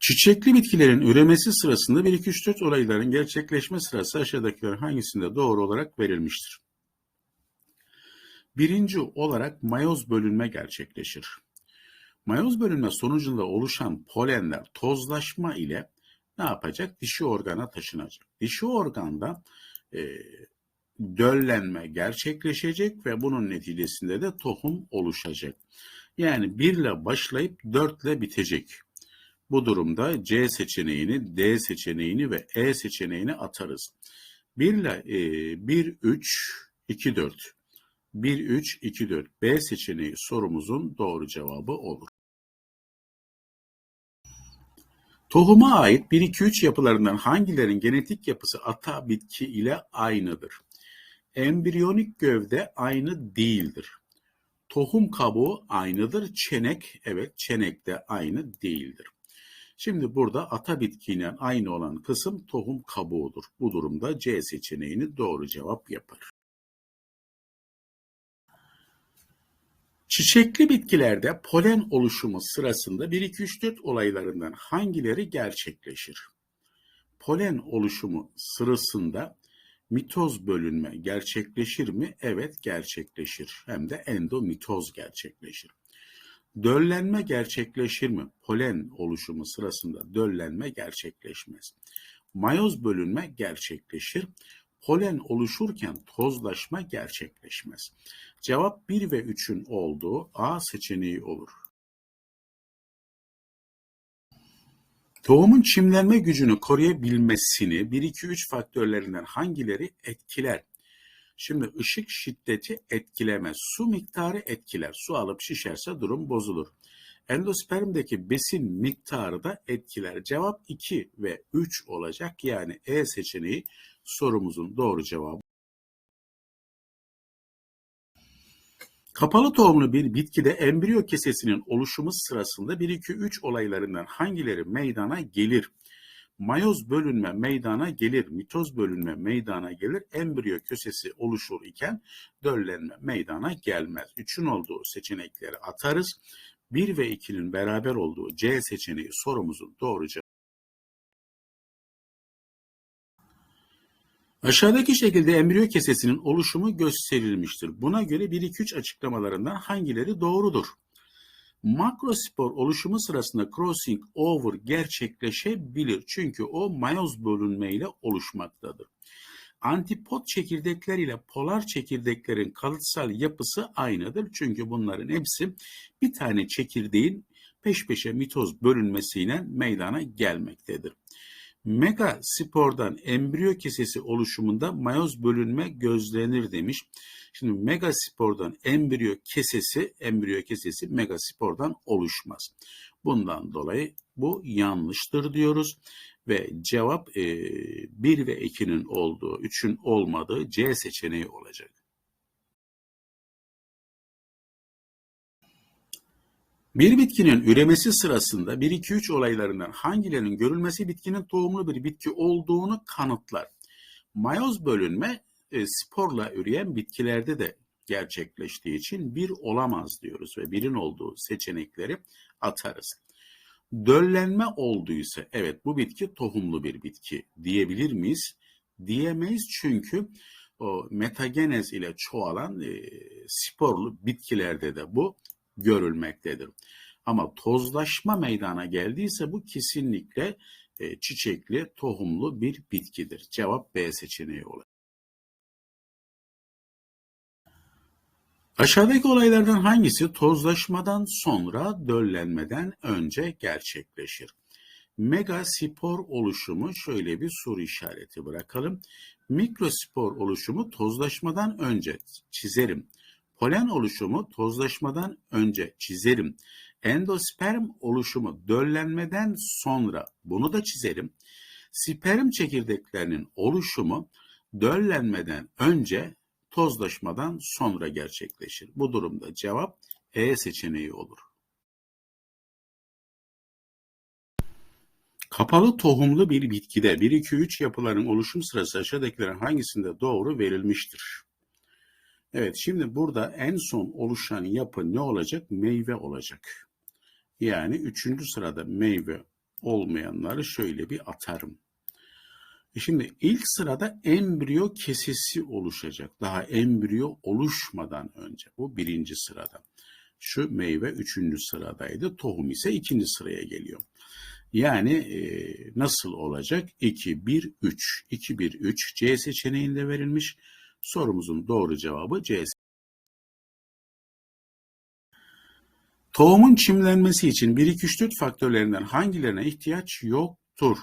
Çiçekli bitkilerin üremesi sırasında 1, 2, 3, 4 olayların gerçekleşme sırası aşağıdakilerin hangisinde doğru olarak verilmiştir? Birinci olarak mayoz bölünme gerçekleşir. Mayoz bölünme sonucunda oluşan polenler tozlaşma ile ne yapacak? Dişi organa taşınacak. Dişi organda e, döllenme gerçekleşecek ve bunun neticesinde de tohum oluşacak. Yani 1 ile başlayıp 4 ile bitecek. Bu durumda C seçeneğini, D seçeneğini ve E seçeneğini atarız. 1 ile e, 1, 3, 2, 4. 1, 3, 2, 4. B seçeneği sorumuzun doğru cevabı olur. Tohuma ait 1, 2, 3 yapılarından hangilerin genetik yapısı ata bitki ile aynıdır? Embriyonik gövde aynı değildir. Tohum kabuğu aynıdır. Çenek, evet çenek de aynı değildir. Şimdi burada ata bitkiyle aynı olan kısım tohum kabuğudur. Bu durumda C seçeneğini doğru cevap yapar. Çiçekli bitkilerde polen oluşumu sırasında 1 2 3 4 olaylarından hangileri gerçekleşir? Polen oluşumu sırasında mitoz bölünme gerçekleşir mi? Evet gerçekleşir. Hem de endomitoz gerçekleşir. Döllenme gerçekleşir mi? Polen oluşumu sırasında döllenme gerçekleşmez. Mayoz bölünme gerçekleşir. Polen oluşurken tozlaşma gerçekleşmez. Cevap 1 ve 3'ün olduğu A seçeneği olur. Tohumun çimlenme gücünü koruyabilmesini 1 2 3 faktörlerinden hangileri etkiler? Şimdi ışık şiddeti etkilemez. Su miktarı etkiler. Su alıp şişerse durum bozulur. Endospermdeki besin miktarı da etkiler. Cevap 2 ve 3 olacak. Yani E seçeneği sorumuzun doğru cevabı. Kapalı tohumlu bir bitkide embriyo kesesinin oluşumu sırasında 1 2 3 olaylarından hangileri meydana gelir? Mayoz bölünme meydana gelir, mitoz bölünme meydana gelir, embriyo kösesi oluşur iken döllenme meydana gelmez. Üçün olduğu seçenekleri atarız. 1 ve 2'nin beraber olduğu C seçeneği sorumuzun doğru cevabı. Aşağıdaki şekilde embriyo kesesinin oluşumu gösterilmiştir. Buna göre 1 2 3 açıklamalarından hangileri doğrudur? Makrospor oluşumu sırasında crossing over gerçekleşebilir. Çünkü o mayoz bölünmeyle oluşmaktadır. Antipod çekirdekler ile polar çekirdeklerin kalıtsal yapısı aynıdır. Çünkü bunların hepsi bir tane çekirdeğin peş peşe mitoz bölünmesiyle meydana gelmektedir. Megaspordan embriyo kesesi oluşumunda mayoz bölünme gözlenir demiş. Şimdi megaspordan embriyo kesesi, embriyo kesesi megaspordan oluşmaz. Bundan dolayı bu yanlıştır diyoruz ve cevap e, 1 ve 2'nin olduğu, 3'ün olmadığı C seçeneği olacak. Bir bitkinin üremesi sırasında 1-2-3 olaylarından hangilerinin görülmesi bitkinin tohumlu bir bitki olduğunu kanıtlar. Mayoz bölünme e, sporla üreyen bitkilerde de gerçekleştiği için bir olamaz diyoruz ve birin olduğu seçenekleri atarız. Döllenme olduysa evet bu bitki tohumlu bir bitki diyebilir miyiz? Diyemeyiz çünkü o metagenez ile çoğalan e, sporlu bitkilerde de bu görülmektedir. Ama tozlaşma meydana geldiyse bu kesinlikle e, çiçekli, tohumlu bir bitkidir. Cevap B seçeneği olur. Aşağıdaki olaylardan hangisi tozlaşmadan sonra döllenmeden önce gerçekleşir? Megaspor oluşumu şöyle bir soru işareti bırakalım. Mikrospor oluşumu tozlaşmadan önce çizerim. Polen oluşumu tozlaşmadan önce çizerim. Endosperm oluşumu döllenmeden sonra bunu da çizerim. Sperm çekirdeklerinin oluşumu döllenmeden önce tozlaşmadan sonra gerçekleşir. Bu durumda cevap E seçeneği olur. Kapalı tohumlu bir bitkide 1-2-3 yapıların oluşum sırası aşağıdakilerin hangisinde doğru verilmiştir? Evet şimdi burada en son oluşan yapı ne olacak? Meyve olacak. Yani üçüncü sırada meyve olmayanları şöyle bir atarım. E şimdi ilk sırada embriyo kesesi oluşacak. Daha embriyo oluşmadan önce. Bu birinci sırada. Şu meyve üçüncü sıradaydı. Tohum ise ikinci sıraya geliyor. Yani e, nasıl olacak? 2, 1, 3. 2, 1, 3 C seçeneğinde verilmiş. Sorumuzun doğru cevabı C. Tohumun çimlenmesi için 1, 2, 3, 4 faktörlerinden hangilerine ihtiyaç yoktur?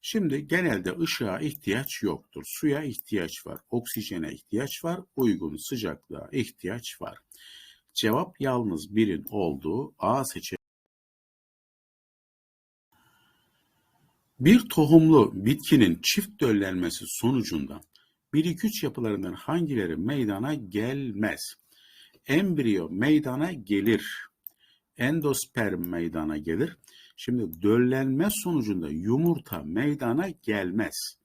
Şimdi genelde ışığa ihtiyaç yoktur. Suya ihtiyaç var, oksijene ihtiyaç var, uygun sıcaklığa ihtiyaç var. Cevap yalnız birin olduğu A seçeneği. Bir tohumlu bitkinin çift döllenmesi sonucunda 1-2-3 yapılarından hangileri meydana gelmez? Embriyo meydana gelir. Endosperm meydana gelir. Şimdi döllenme sonucunda yumurta meydana gelmez.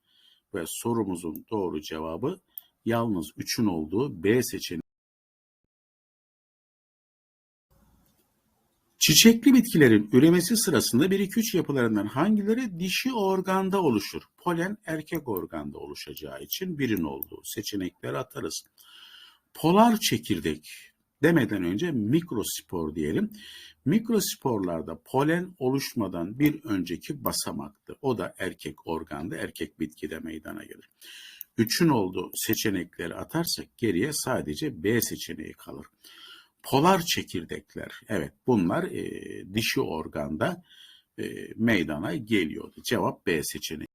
Ve sorumuzun doğru cevabı yalnız 3'ün olduğu B seçeneği. Çiçekli bitkilerin üremesi sırasında 1-2-3 yapılarından hangileri dişi organda oluşur? Polen erkek organda oluşacağı için birin olduğu seçenekleri atarız. Polar çekirdek demeden önce mikrospor diyelim. Mikrosporlarda polen oluşmadan bir önceki basamaktı. O da erkek organda, erkek bitkide meydana gelir. Üçün olduğu seçenekleri atarsak geriye sadece B seçeneği kalır. Polar çekirdekler, evet bunlar e, dişi organda e, meydana geliyordu. Cevap B seçeneği.